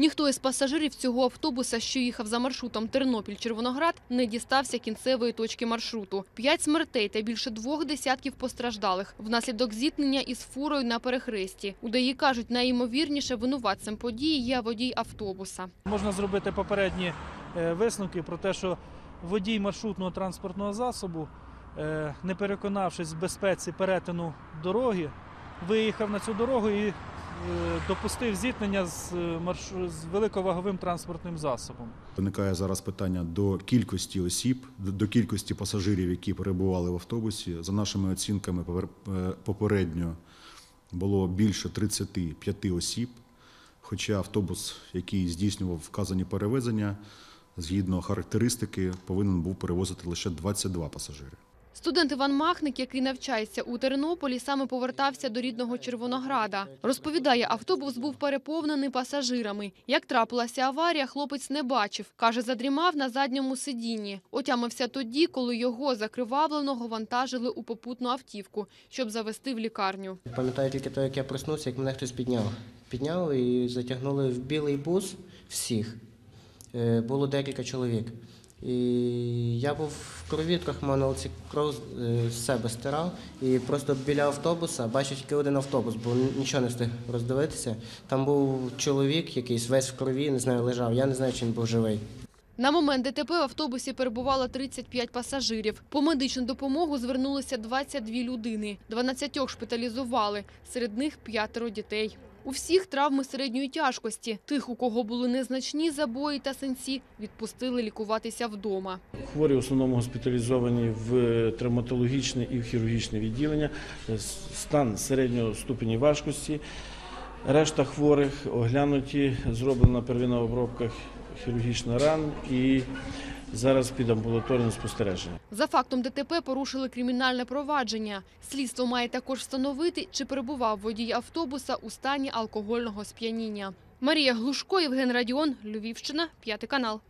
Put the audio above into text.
Ніхто із пасажирів цього автобуса, що їхав за маршрутом Тернопіль-Червоноград, не дістався кінцевої точки маршруту. П'ять смертей та більше двох десятків постраждалих внаслідок зіткнення із фурою на перехресті. Удаї кажуть, найімовірніше винуватцем події є водій автобуса. Можна зробити попередні е, висновки про те, що водій маршрутного транспортного засобу, е, не переконавшись в безпеці перетину дороги, виїхав на цю дорогу і допустив зіткнення з, е, марш- з великоваговим транспортним засобом. Виникає зараз питання до кількості осіб, до кількості пасажирів, які перебували в автобусі. За нашими оцінками, е, попередньо було більше 35 осіб. Хоча автобус, який здійснював вказані перевезення, згідно характеристики, повинен був перевозити лише 22 пасажири. Студент Іван Махник, який навчається у Тернополі, саме повертався до рідного Червонограда. Розповідає, автобус був переповнений пасажирами. Як трапилася аварія, хлопець не бачив. Каже, задрімав на задньому сидінні. Отямився тоді, коли його закривавленого вантажили у попутну автівку, щоб завести в лікарню. Пам'ятаю тільки те, як я проснувся, як мене хтось підняв. Підняв і затягнули в білий бус всіх. Е, Було декілька чоловік. І я був в крові, трохи мене оці кров е, з себе стирав. І просто біля автобуса бачив тільки один автобус, бо нічого не встиг роздивитися. Там був чоловік якийсь весь в крові, не знаю, лежав. Я не знаю, чи він був живий. На момент ДТП в автобусі перебувало 35 пасажирів. По медичну допомогу звернулися 22 людини. 12 шпиталізували, серед них п'ятеро дітей. У всіх травми середньої тяжкості. Тих, у кого були незначні забої та синці, відпустили лікуватися вдома. Хворі в основному госпіталізовані в травматологічне і в хірургічне відділення. Стан середнього ступені важкості. Решта хворих оглянуті, зроблена первинна обробка хірургічна ран і зараз під амбулаторним спостереженням. За фактом ДТП порушили кримінальне провадження. Слідство має також встановити, чи перебував водій автобуса у стані алкогольного сп'яніння. Марія Глушко, Євген Радіон, Львівщина, п'ятий канал.